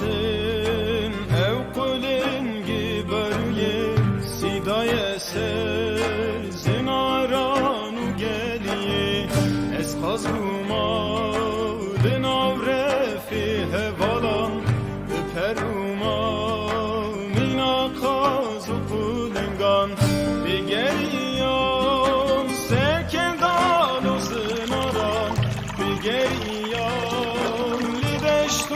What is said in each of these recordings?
Hatim evkulim giberli Sidaye ser zinaranu geli Ez kazuma din avrefi hevalan Öperuma mina kazu kulingan Bigeriyan serkendan o zinaran Bigeriyan lideştu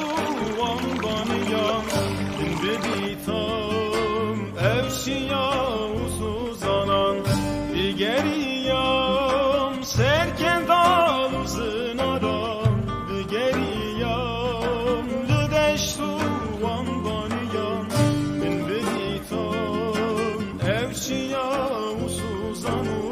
vamos.